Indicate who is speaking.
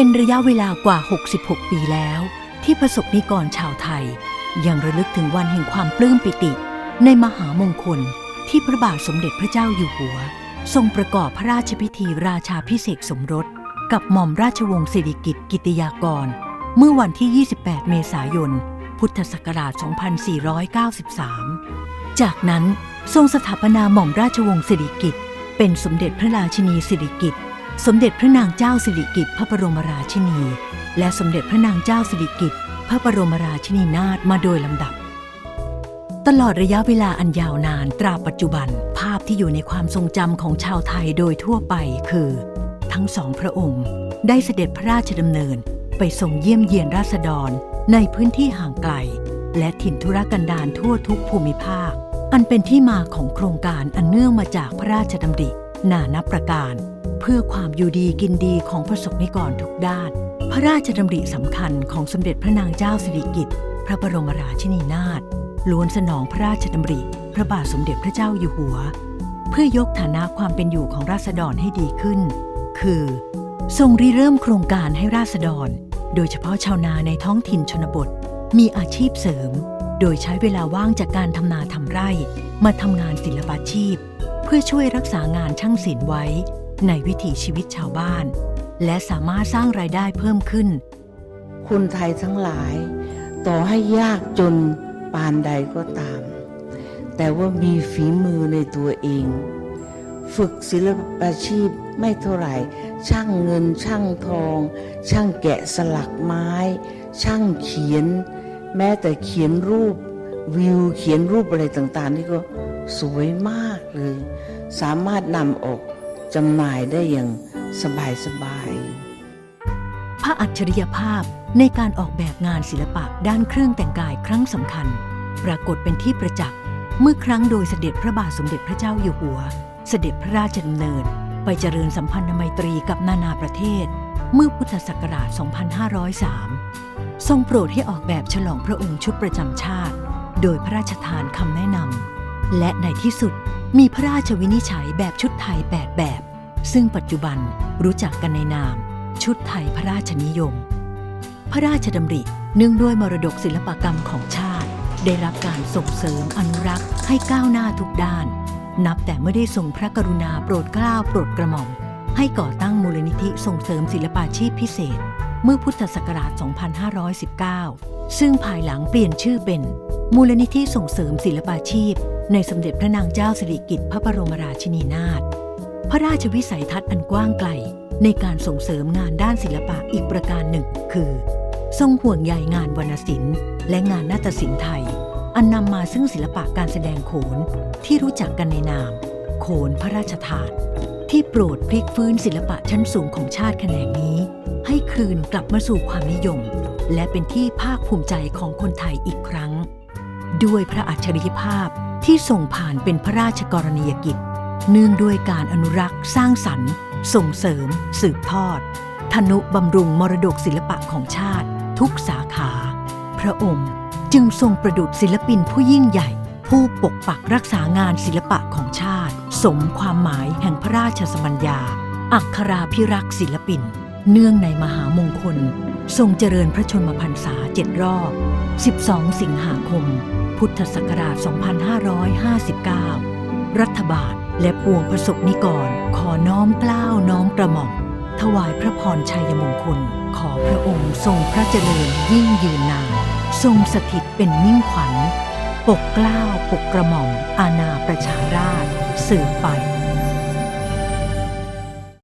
Speaker 1: เป็นระยะเวลากว่า 66 ปีแล้ว ที่ประสบนิกรชาวไทย ยังระลึกถึงวันแห่งความปลื้มปิติ ในมหามงคลที่พระบาทสมเด็จพระเจ้าอยู่หัว ทรงประกอบพระราชพิธีราชาพิเศษสมรส กับหม่อมราชวงศ์สิริกิติ์กิติยากร เมื่อวันที่ 28 เมษายน พุทธศักราช 2493 จากนั้นทรงสถาปนาหม่อมราชวงศ์สิริกิติ์เป็นสมเด็จพระราชินีสิริกิติ์ สมเด็จพระนางเจ้าสิริกิติ์พระบรมราชินี และสมเด็จพระนางเจ้าสิริกิติ์พระบรมราชินีนาถมาโดยลำดับ ตลอดระยะเวลาอันยาวนานตราปัจจุบัน ภาพที่อยู่ในความทรงจำของชาวไทยโดยทั่วไปคือ ทั้งสองพระองค์ ได้เสด็จพระราชดำเนินไปทรงเยี่ยมเยียนราษฎรในพื้นที่ห่างไกล และถิ่นธุรกันดารทั่วทุกภูมิภาค อันเป็นที่มาของโครงการอันเนื่องมาจากพระราชดำริ นานับประการ เพื่อความอยู่ดีกินดีของประสบนิกรทุกด้าน พระราชดำริสำคัญของสมเด็จพระนางเจ้าสิริกิติ์พระบรมราชินีนาถล้วนสนองพระราชดำริ พระบาทสมเด็จพระเจ้าอยู่หัว เพื่อยกฐานะความเป็นอยู่ของราษฎรให้ดีขึ้น คือ ทรงริเริ่มโครงการให้ราษฎร โดยเฉพาะชาวนาในท้องถิ่นชนบท มีอาชีพเสริม โดยใช้เวลาว่างจากการทำนาทำไร่ มาทำงานศิลปาชีพ พื่อช่วยรักษางานช่างศิลป์ไว้ ในวิถีชีวิตชาวบ้าน และสามารถสร้างรายได้เพิ่มขึ้น
Speaker 2: คนไทยทั้งหลาย ต่อให้ยากจนปานใดก็ตาม แต่ว่ามีฝีมือในตัวเอง ฝึกศิลปอาชีพไม่เท่าไหร่ ช่างเงินช่างทอง ช่างแกะสลักไม้ ช่างเขียน แม้แต่เขียนรูป วิวเขียนรูปอะไรต่างๆ นี่ก็สวยมากเลย สามารถนำออกจำหน่ายได้อย่างสบายๆ
Speaker 1: พระอัจฉริยภาพในการออกแบบงานศิลปะด้านเครื่องแต่งกายครั้งสำคัญ ปรากฏเป็นที่ประจักษ์เมื่อครั้งโดยเสด็จพระบาทสมเด็จพระเจ้าอยู่หัว เสด็จพระราชดำเนิน ไปเจริญสัมพันธไมตรีกับนานาประเทศ เมื่อพุทธศักราช 2503 ทรงโปรดให้ออกแบบฉลองพระองค์ชุดประจำชาติ โดยพระราชทานคำแนะนำและในที่สุดมีพระราชวินิจฉัยแบบชุดไทย 8 แบบ ซึ่งปัจจุบันรู้จักกันในนาม ชุดไทยพระราชนิยม พระราชดำริเนื่องด้วยมรดกศิลปกรรมของชาติ ได้รับการส่งเสริมอนุรักษ์ให้ก้าวหน้าทุกด้าน นับแต่เมื่อได้ทรงพระกรุณาโปรดเกล้าโปรดกระหม่อม ให้ก่อตั้งมูลนิธิส่งเสริมศิลปาชีพพิเศษ เมื่อพุทธศักราช 2519 ซึ่งภายหลังเปลี่ยนชื่อเป็น มูลนิธิส่งเสริมศิลปาชีพ ในสมเด็จพระนางเจ้าสิริกิติ์พระบรมราชินีนาถ พระราชวิสัยทัศน์อันกว้างไกล ในการส่งเสริมงานด้านศิลปะอีกประการหนึ่ง คือ ทรงห่วงใยงานวรรณศิลป์ และงานนาฏศิลป์ไทย อันนำมาซึ่งศิลปะการแสดงโขนที่รู้จักกันในนาม โขนพระราชทาน ที่โปรดพลิกฟื้นศิลปะชั้นสูงของชาติแขนงนี้ ให้คืนกลับมาสู่ความนิยม และเป็นที่ภาคภูมิใจของคนไทยอีกครั้ง ด้วยพระอัจฉริยภาพที่ส่งผ่านเป็นพระราชกรณียกิจ เนื่องด้วยการอนุรักษ์ สร้างสรรค์ ส่งเสริม สืบทอดทนุบำรุงมรดกศิลปะของชาติ ทุกสาขา พระองค์จึงทรงประดุจศิลปินผู้ยิ่งใหญ่ ผู้ปกปักรักษางานศิลปะของชาติ สมความหมายแห่งพระราชสมัญญา อักขราพิรักษ์ศิลปิน เนื่องในมหามงคล ทรงเจริญพระชนมพรรษาเจ็ดรอบ 12 สิงหาคม พุทธศักราช 2559 รัฐบาลและปวงประสบนิกร ขอน้อมเกล้าวน้อมกระหม่อม ถวายพระพรชัยมงคล ขอพระองค์ทรงพระเจริญยิ่งยืนนาน ทรงสถิตเป็นมิ่งขวัญ ปกเกล้าวปกกระหม่อมอาณาประชาราช สืบไป